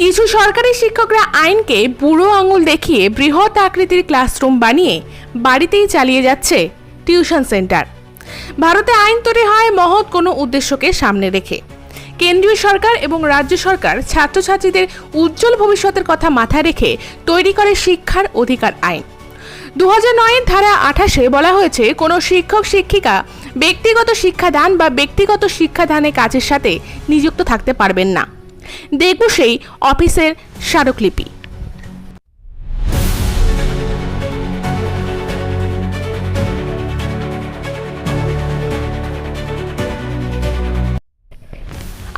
কিছু সরকারি শিক্ষকরা আইনকে বুড়ো আঙুল দেখিয়ে বৃহৎ আকৃতির ক্লাসরুম বানিয়ে বাড়িতেই চালিয়ে যাচ্ছে টিউশন সেন্টার। ভারতে আইন তৈরি হয় মহৎ কোনো উদ্দেশ্যকে সামনে রেখে। কেন্দ্রীয় সরকার এবং রাজ্য সরকার ছাত্রছাত্রীদের উজ্জ্বল ভবিষ্যতের কথা মাথায় রেখে তৈরি করে শিক্ষার অধিকার আইন। দু হাজার নয়ের ধারা আঠাশে বলা হয়েছে, কোনো শিক্ষক, শিক্ষিকা ব্যক্তিগত শিক্ষাদান বা ব্যক্তিগত শিক্ষাদানের কাজের সাথে নিযুক্ত থাকতে পারবেন না। দেখব সেই অফিসের স্মারকলিপি।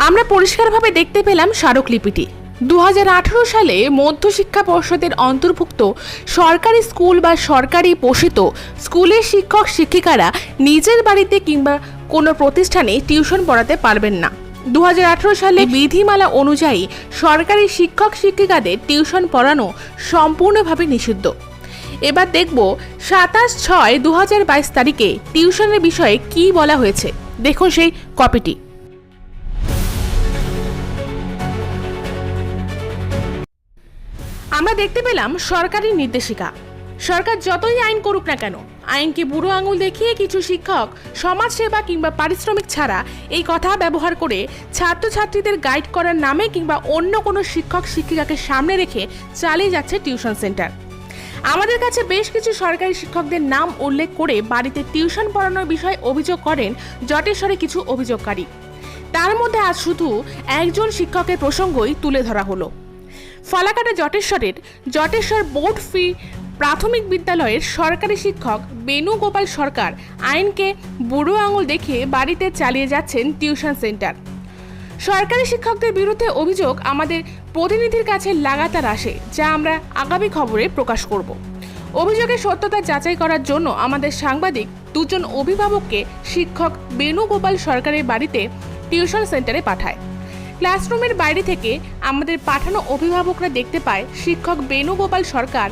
আমরা পরিষ্কারভাবে দেখতে পেলাম স্মারকলিপিটি। দু হাজার আঠারো সালে মধ্যশিক্ষা পর্ষদের অন্তর্ভুক্ত সরকারি স্কুল বা সরকারি পোষিত স্কুলের শিক্ষক শিক্ষিকারা নিজের বাড়িতে কিংবা কোনো প্রতিষ্ঠানে টিউশন পড়াতে পারবেন না। দু হাজার আঠেরো সালে বিধিমালা অনুযায়ী সরকারি শিক্ষক শিক্ষিকাদের টিউশন পড়ানো সম্পূর্ণভাবে নিষিদ্ধ। এবার দেখব সাতাশ ছয় দু বাইশ তারিখে টিউশনের বিষয়ে কি বলা হয়েছে। দেখুন সেই কপিটি। আমরা দেখতে পেলাম সরকারি নির্দেশিকা। সরকার যতই আইন করুক না কেন, আইনকে বুড়ো আঙুল দেখিয়ে কিছু শিক্ষক, সমাজসেবা কিংবা পারিশ্রমিক ছাড়া এই কথা ব্যবহার করে ছাত্রছাত্রীদের গাইড করার নামে কিংবা অন্য কোনো শিক্ষক, শিক্ষিকাকে সামনে রেখে চালিয়ে যাচ্ছে টিউশন সেন্টার। আমাদের কাছে বেশ কিছু সরকারি শিক্ষকদের নাম উল্লেখ করে বাড়িতে টিউশন পড়ানোর বিষয়ে অভিযোগ করেন জটেশ্বরে কিছু অভিযোগকারী। তার মধ্যে আজ শুধু একজন শিক্ষকের প্রসঙ্গই তুলে ধরা হলো। ফালাকাটা জটেশ্বরের জটেশ্বর বোর্ড ফি প্রাথমিক বিদ্যালয়ের সরকারি শিক্ষক বেণুগোপাল সরকার আইনকে বুড়ো আঙুল দেখে বাড়িতে চালিয়ে যাচ্ছেন টিউশন সেন্টার। সরকারি শিক্ষকদের বিরুদ্ধে অভিযোগ আমাদের প্রতিনিধির কাছে লাগাতার আসে, যা আমরা আগামী খবরে প্রকাশ করব। অভিযোগের সত্যতা যাচাই করার জন্য আমাদের সাংবাদিক দুজন অভিভাবককে শিক্ষক বেণুগোপাল সরকারের বাড়িতে টিউশন সেন্টারে পাঠায়। ক্লাসরুমের বাইরে থেকে আমাদের পাঠানো অভিভাবকরা দেখতে পায় শিক্ষক বেণুগোপাল সরকার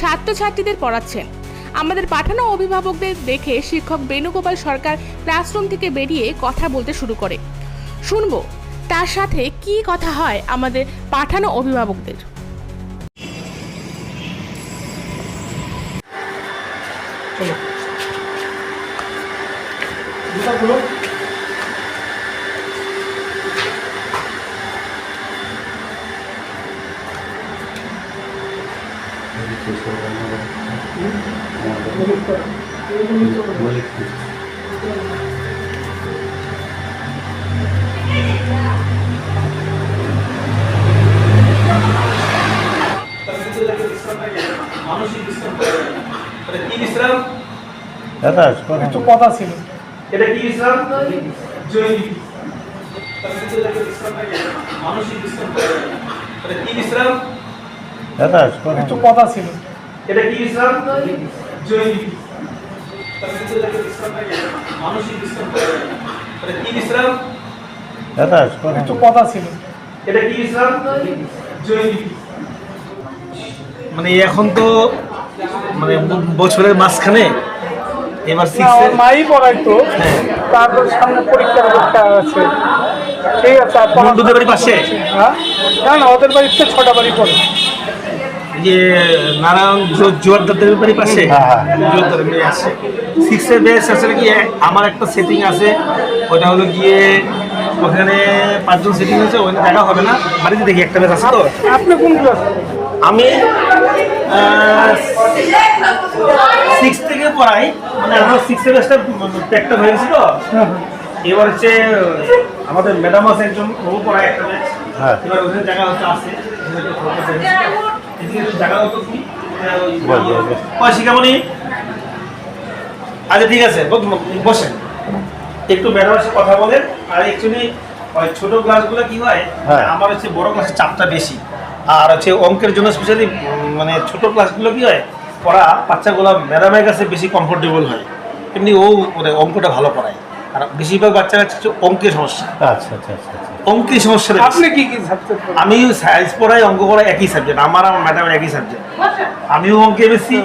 ছাত্রছাত্রীদের পড়াচ্ছেন। আমাদের পাঠানো অভিভাবকদের দেখে শিক্ষক বেণুগোপাল সরকার ক্লাসরুম থেকে বেরিয়ে কথা বলতে শুরু করে। শুনব, তার সাথে কি কথা হয় আমাদের পাঠানো অভিভাবকদের। চলো। মানসিক বিশ্রাম এটা কি বিশ্রাম দাদা শোনো। একটু কথা ছিল। এটা কি বিশ্রাম? জৈবিক। তার ভিতরে একটা বিশ্রাম? থাকে, মানসিক বিশ্রাম এটা কি বিশ্রাম দাদা শোনো। একটু কথা ছিল। এটা কি বিশ্রাম? জৈবিক তার ভিতরে একটা বিশ্রাম থাকে, মানসিক বিশ্রাম এটা কি বিশ্রাম? দাদা। একটু কথা ছিল। এটা কি বিশ্রাম? জৈবিক। মানে এখন তো মানে বছরের মাঝখানে এবার না, সিক্সে ওর মাই পড়াইতো তারপর সামনে পরীক্ষার পরীক্ষা আছে। ঠিক আছে আর পড়া- বন্ধুদের বাড়ি পাশে? হ্যাঁ? না না ওদের বাড়িতে ছটা বাড়ি পড়ে। যে নারায়ণ জোয়ারদারদের বাড়ির পাশে। হ্যাঁ, জোয়ারদারের মেয়ে আছে। সিক্সের বেস আসলে কি আমার একটা সেটিং আছে। ওটা হলো গিয়ে ওখানে পাঁচজন সেটিং আছে ওখানে দেখা হবে না। বাড়িতে দেখি একটা বেস আছে তো। আপনি কোন ক্লাস আমি সিক্স থেকে পড়াই। মানে আমার সিক্সের বেসটা প্যাকটা হয়ে গেছে তো। এবার হচ্ছে আমাদের ম্যাডাম আছে একজন ও পড়ায় একটা ব্যাচ হ্যাঁ। এবার ওখানে জায়গা হচ্ছে আছে। শিখামণি আচ্ছা ঠিক আছে বসেন। একটু ম্যাডামের সাথে কথা বলেন। আর অ্যাকচুয়ালি ওই ছোটো ক্লাসগুলো কি হয় হ্যাঁ। আমার হচ্ছে বড় ক্লাসের চাপটা বেশি। আর হচ্ছে অঙ্কের জন্য স্পেশালি মানে ছোট ক্লাসগুলো কি হয় পড়া বাচ্চাগুলো ম্যাডামের কাছে বেশি কমফোর্টেবল হয়। এমনি ও মানে অঙ্কটা ভালো পড়ায়। আর বেশিরভাগ বাচ্চা কাছে হচ্ছে অঙ্কের সমস্যা। আচ্ছা আচ্ছা আচ্ছা। অঙ্কের সমস্যা আপনি কি কি সাবজেক্ট আমি সায়েন্স পড়াই অঙ্ক পড়াই একই সাবজেক্ট আমার আমার ম্যাডামের একই সাবজেক্ট আমিও অঙ্কে বেশি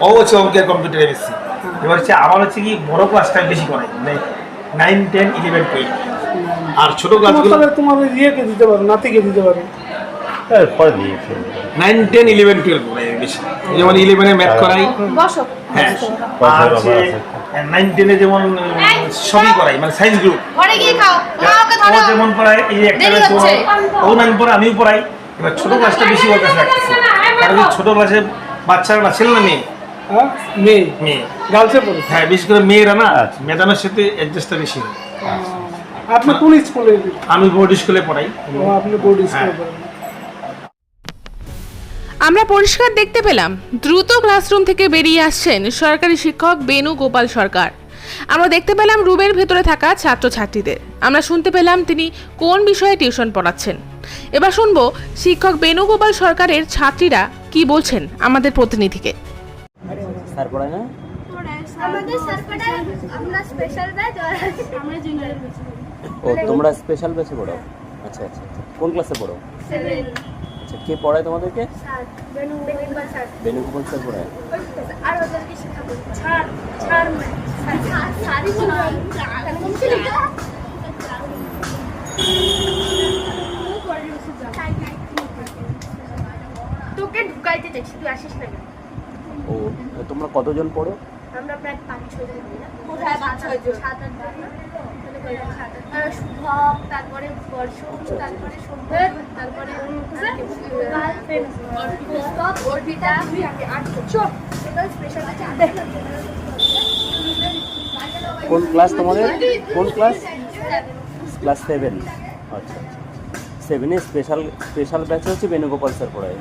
ও হচ্ছে অঙ্কে কম্পিউটারে বেশি। এবার হচ্ছে আমার হচ্ছে কি বড় ক্লাসটা বেশি করাই মানে নাইন টেন ইলেভেন টুয়েলভ আর ছোটো ক্লাসগুলো তোমার ইয়েকে দিতে পারো নাতিকে দিতে পারো। পরে দিয়েছি নাইন টেন ইলেভেন টুয়েলভ পড়াই বেশি। যেমন ইলেভেনে ম্যাথ করাই। বসো। হ্যাঁ। আর আছে। নাইন টেনে যেমন সবই করাই মানে সায়েন্স গ্রুপ। ঘরে গিয়ে খাও। মা ওকে ও ধরো যেমন পড়ায় এই একটা ও- নাইন পড়ে আমিও পড়াই। এবার ছোট ক্লাসটা বেশি ওর কাছে রাখতেছি কারণ ছোট ক্লাসে বাচ্চারা না ছেলে না মেয়ে। হ্যাঁ মেয়ে। মেয়ে। গার্লসে পড়ে। হ্যাঁ বিশেষ করে মেয়েরা না আচ্ছা। সাথে অ্যাডজাস্টটা বেশি হয়। আপনি কোন স্কুলে আমি বোর্ড স্কুলে পড়াই। আপনি বোর্ড স্কুলে হ্যাঁ। আমরা পরিষ্কার দেখতে পেলাম দ্রুত ক্লাসরুম থেকে বেরিয়ে আসছেন সরকারি শিক্ষক বেনু গোপাল সরকার। আমরা দেখতে পেলাম রুমের ভেতরে থাকা ছাত্রছাত্রীদের। আমরা শুনতে পেলাম তিনি কোন বিষয়ে টিউশন পড়াচ্ছেন। এবার শুনব শিক্ষক বেণুগোপাল সরকারের ছাত্রীরা কি বলছেন আমাদের প্রতিনিধিকে। স্যার পড়ায় না? আমাদের সার্কিটে আমরা স্পেশাল ব্যাচ আমরা জুনিয়র ব্যাচ ও তোমরা স্পেশাল বেসে পড়ো আচ্ছা আচ্ছা। কোন ক্লাসে পড়ো আচ্ছা কে পড়ায় তোমাদেরকে? বেনুগোপাল স্যার। পড়ায়। আর ওদেরকে শেখাবো। ছাড় ছাড় ছাড় তোকে ঢুকাইতে চাইছি তুই আসিস না কেন? ও তোমরা কতজন পড়ো? আমরা প্রায় পাঁচ ছয় জন। কোথায় পাঁচ ছয় জন? সাত আট শুভম তারপরে তারপরে তারপরে অর্পিতা আটজন কোন ক্লাস তোমাদের? কোন ক্লাস ক্লাস সেভেন আচ্ছা আচ্ছা। সেভেনে স্পেশাল স্পেশাল ব্যাচে হচ্ছে বেনুগোপাল স্যার পড়ায়।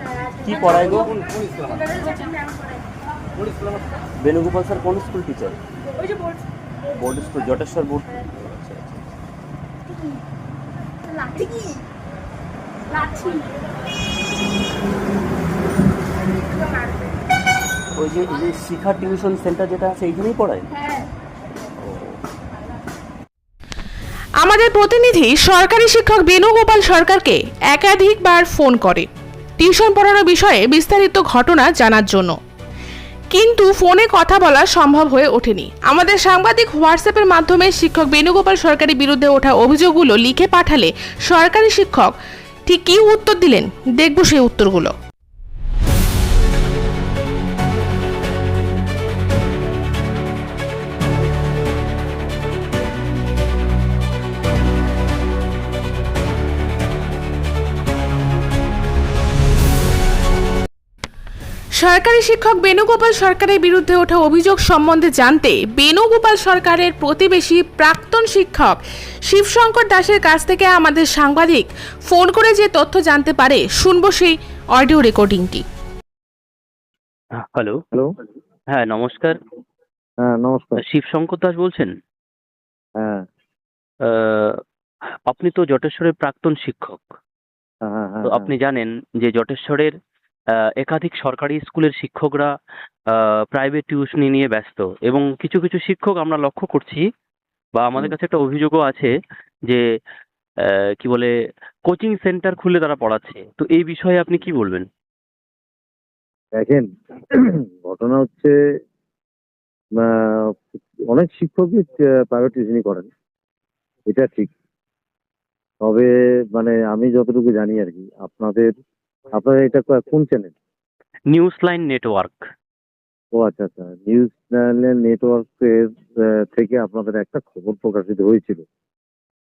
কি পড়ায় গো? বেনুগোপাল স্যার কোন school teacher board school Jateswar board আচ্ছা আচ্ছা লাঠি কি? লাঠি। ওই যে যে শিখা টিউশন সেন্টার যেটা আছে এইখানেই পড়ায়? হ্যাঁ। আমাদের প্রতিনিধি সরকারি শিক্ষক বেণুগোপাল সরকারকে একাধিকবার ফোন করে। টিউশন পড়ানোর বিষয়ে বিস্তারিত ঘটনা জানার জন্য। কিন্তু ফোনে কথা বলা সম্ভব হয়ে ওঠেনি। আমাদের সাংবাদিক হোয়াটসঅ্যাপের মাধ্যমে শিক্ষক বেণুগোপাল সরকারের বিরুদ্ধে ওঠা অভিযোগগুলো লিখে পাঠালে সরকারি শিক্ষক ঠিক কী উত্তর দিলেন? দেখব সেই উত্তরগুলো। সরকারি শিক্ষক বেণুগোপাল সরকারের বিরুদ্ধে ওঠা অভিযোগ সম্বন্ধে জানতে বেণুগোপাল সরকারের প্রতিবেশী প্রাক্তন শিক্ষক শিবশঙ্কর দাসের কাছ থেকে আমাদের সাংবাদিক ফোন করে যে তথ্য জানতে পারে শুনব সেই অডিও রেকর্ডিংটি। হ্যালো। হ্যালো। হ্যাঁ নমস্কার। হ্যাঁ নমস্কার। শিবশঙ্কর দাস বলছেন? হ্যাঁ। আহ, আপনি তো জটেশ্বরের প্রাক্তন শিক্ষক। হ্যাঁ হ্যাঁ তো হ্যাঁ। আপনি জানেন যে জটেশ্বরের একাধিক সরকারি স্কুলের শিক্ষকরা প্রাইভেট টিউশনি নিয়ে ব্যস্ত। এবং কিছু কিছু শিক্ষক আমরা লক্ষ্য করছি বা আমাদের কাছে একটা অভিযোগও আছে যে কি বলে কোচিং সেন্টার খুলে তারা পড়াচ্ছে। তো এই বিষয়ে আপনি কি বলবেন? দেখেন ঘটনা হচ্ছে অনেক শিক্ষকই প্রাইভেট টিউশনই করেন। এটা ঠিক। তবে মানে আমি যতটুকু জানি আর কি আপনাদের আপনাদের এটা কোন চ্যানেল নিউজ লাইন নেটওয়ার্ক ও আচ্ছা আচ্ছা। নিউজ চ্যানেল নেটওয়ার্কের থেকে আপনাদের একটা খবর প্রকাশিত হয়েছিল।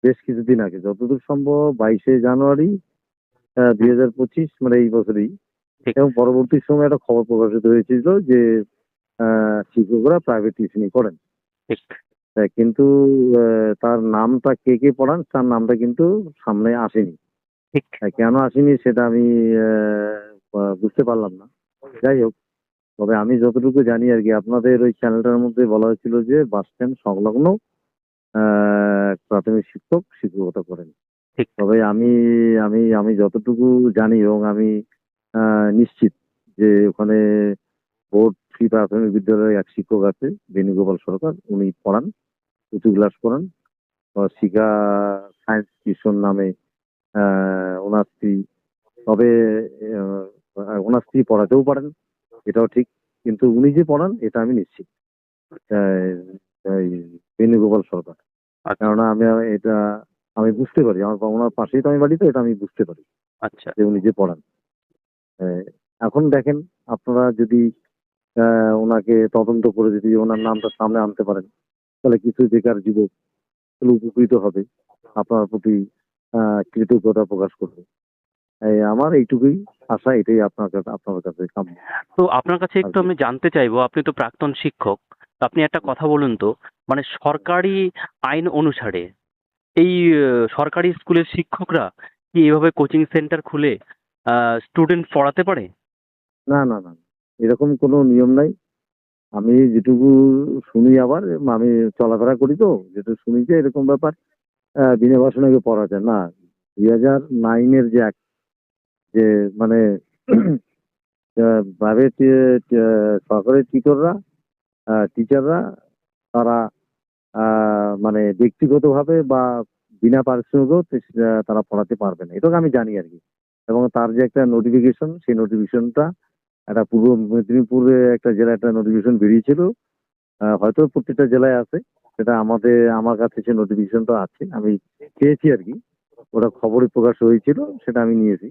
বেশ কিছুদিন আগে যতদূর সম্ভব বাইশে জানুয়ারি দুই হাজার পঁচিশ মানে এই বছরই। এবং পরবর্তী সময় একটা খবর প্রকাশিত হয়েছিল যে আহ, শিক্ষকরা প্রাইভেট টিউশনই করেন। কিন্তু তার নামটা কে কে পড়ান তার নামটা কিন্তু সামনে আসেনি। ঠিক কেন আসেনি সেটা আমি বুঝতে পারলাম না। যাই হোক তবে আমি যতটুকু জানি আর কি আপনাদের ওই চ্যানেলটার মধ্যে বলা হয়েছিল যে বাস স্ট্যান্ড সংলগ্ন প্রাথমিক শিক্ষক শিক্ষকতা করেন। ঠিক। তবে আমি আমি আমি যতটুকু জানি এবং আমি নিশ্চিত যে ওখানে বোর্ড ফ্রি প্রাথমিক বিদ্যালয়ের এক শিক্ষক আছে বেণুগোপাল সরকার উনি পড়ান উঁচু ক্লাস পড়ান শিখা সায়েন্স টিউশন নামে ওনার স্ত্রী। তবে ওনার স্ত্রী পড়াতেও পারেন এটাও ঠিক। কিন্তু উনি যে পড়ান এটা আমি নিশ্চিত। বেণুগোপাল সরকার। আচ্ছা। কেননা আমি এটা আমি বুঝতে পারি। আমার ওনার পাশেই তো আমি বাড়ি তো এটা আমি বুঝতে পারি। আচ্ছা। যে উনি যে পড়ান। এখন দেখেন আপনারা যদি ওনাকে তদন্ত করে যদি ওনার নামটা সামনে আনতে পারেন তাহলে কিছু বেকার যুবক উপকৃত হবে। আপনার প্রতি কৃতজ্ঞতা প্রকাশ করবে। আমার এইটুকুই আশা এটাই আপনার কাছে আপনার কাছে কাম্য। তো আপনার কাছে একটু আমি জানতে চাইব আপনি তো প্রাক্তন শিক্ষক আপনি একটা কথা বলুন তো মানে সরকারি আইন অনুসারে এই সরকারি স্কুলের শিক্ষকরা কি এভাবে কোচিং সেন্টার খুলে স্টুডেন্ট পড়াতে পারে? না না না এরকম কোনো নিয়ম নাই। আমি যেটুকু শুনি আবার আমি চলাফেরা করি তো যেটুকু শুনি যে এরকম ব্যাপার। বিনা বাসনাকে পড়া যায়। না দুই হাজার নাইনের যে act, যে মানে প্রাইভেট সরকারি টিচাররা টিচাররা তারা মানে ব্যক্তিগতভাবে বা বিনা পারিশ্রমিকও তারা পড়াতে পারবে না। এটাকে আমি জানি আর কি। এবং তার যে একটা নোটিফিকেশন সেই নোটিফিকেশনটা একটা পূর্ব মেদিনীপুরে একটা জেলায় একটা নোটিফিকেশন বেরিয়েছিল। হয়তো প্রত্যেকটা জেলায় আছে। সেটা আমাদের, আমার কাছে সে নোটিফিকেশনটা আছে, আমি পেয়েছি আর কি, ওটা খবরে প্রকাশ হয়েছিল, সেটা আমি নিয়েছি।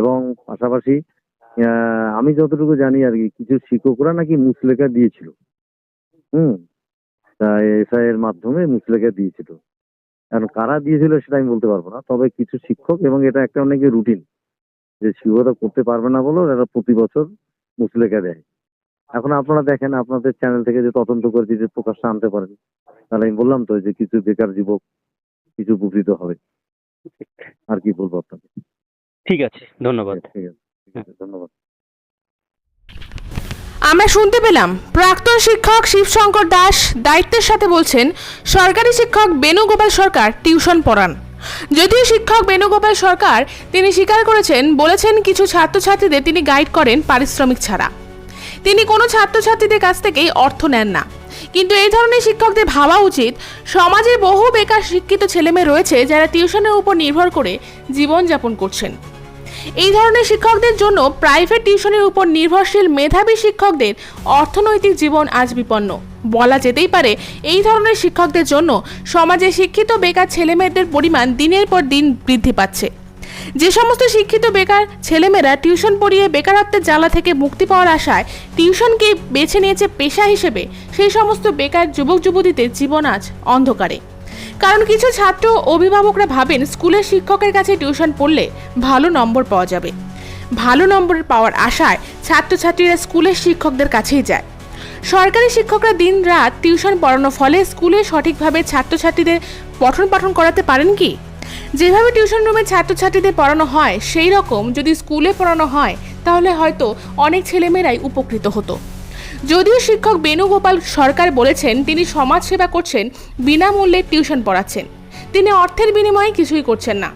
এবং পাশাপাশি আমি যতটুকু জানি আর কি, কিছু শিক্ষকরা নাকি মুসলেখা দিয়েছিল। হুম এসআই এর মাধ্যমে মুসলেখা দিয়েছিল। কারণ কারা দিয়েছিল সেটা আমি বলতে পারব না, তবে কিছু শিক্ষক এবং এটা একটা অনেকে রুটিন যে শিক্ষকতা করতে পারবে না বলো এরা প্রতি বছর মুসলেখা দেয়। এখন আপনারা দেখেন আপনাদের চ্যানেল থেকে যে তদন্ত করে যদি প্রকাশটা আনতে পারেন তাহলে আমি বললাম তো যে কিছু বেকার যুবক কিছু উপকৃত হবে। আর কি বলব আপনাকে? ঠিক আছে ধন্যবাদ। ঠিক আছে ঠিক আছে ধন্যবাদ। আমরা শুনতে পেলাম প্রাক্তন শিক্ষক শিবশঙ্কর দাস দায়িত্বের সাথে বলছেন সরকারি শিক্ষক বেণুগোপাল সরকার টিউশন পড়ান। যদিও শিক্ষক বেণুগোপাল সরকার তিনি স্বীকার করেছেন বলেছেন কিছু ছাত্রছাত্রীদের তিনি গাইড করেন পারিশ্রমিক ছাড়া। তিনি কোনো ছাত্রছাত্রীদের কাছ থেকেই অর্থ নেন না। কিন্তু এই ধরনের শিক্ষকদের ভাবা উচিত, সমাজে বহু বেকার শিক্ষিত ছেলেমেয়ে রয়েছে যারা টিউশনের উপর নির্ভর করে জীবনযাপন করছেন। এই ধরনের শিক্ষকদের জন্য প্রাইভেট টিউশনের উপর নির্ভরশীল মেধাবী শিক্ষকদের অর্থনৈতিক জীবন আজ বিপন্ন। বলা যেতেই পারে, এই ধরনের শিক্ষকদের জন্য সমাজে শিক্ষিত বেকার ছেলেমেয়েদের পরিমাণ দিনের পর দিন বৃদ্ধি পাচ্ছে। যে সমস্ত শিক্ষিত বেকার ছেলেমেয়েরা টিউশন পড়িয়ে বেকারত্বের জ্বালা থেকে মুক্তি পাওয়ার আশায় টিউশনকে বেছে নিয়েছে পেশা হিসেবে, সেই সমস্ত বেকার যুবক যুবতীদের জীবন আজ অন্ধকারে। কারণ কিছু ছাত্র অভিভাবকরা ভাবেন স্কুলের শিক্ষকের কাছে টিউশন পড়লে ভালো নম্বর পাওয়া যাবে। ভালো নম্বর পাওয়ার আশায় ছাত্রছাত্রীরা স্কুলের শিক্ষকদের কাছেই যায়। সরকারি শিক্ষকরা দিন রাত টিউশন পড়ানোর ফলে স্কুলে সঠিকভাবে ছাত্রছাত্রীদের পঠন পাঠন করাতে পারেন কি? যেভাবে টিউশন রুমে ছাত্রছাত্রীদের পড়ানো হয়, সেই রকম যদি স্কুলে পড়ানো হয়, তাহলে হয়তো অনেক ছেলেমেয়েরাই উপকৃত হতো। যদিও শিক্ষক বেণুগোপাল সরকার বলেছেন, তিনি সমাজ সেবা করছেন, বিনামূল্যে টিউশন পড়াচ্ছেন। তিনি অর্থের বিনিময়ে কিছুই করছেন না।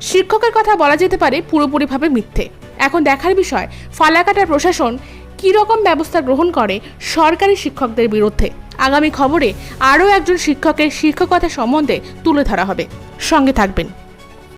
শিক্ষকের কথা বলা যেতে পারে পুরোপুরিভাবে মিথ্যে। এখন দেখার বিষয় ফালাকাটার প্রশাসন কী রকম ব্যবস্থা গ্রহণ করে সরকারি শিক্ষকদের বিরুদ্ধে? আগামী খবরে আরও একজন শিক্ষকের শিক্ষকতা সম্বন্ধে তুলে ধরা হবে। সঙ্গে থাকবেন।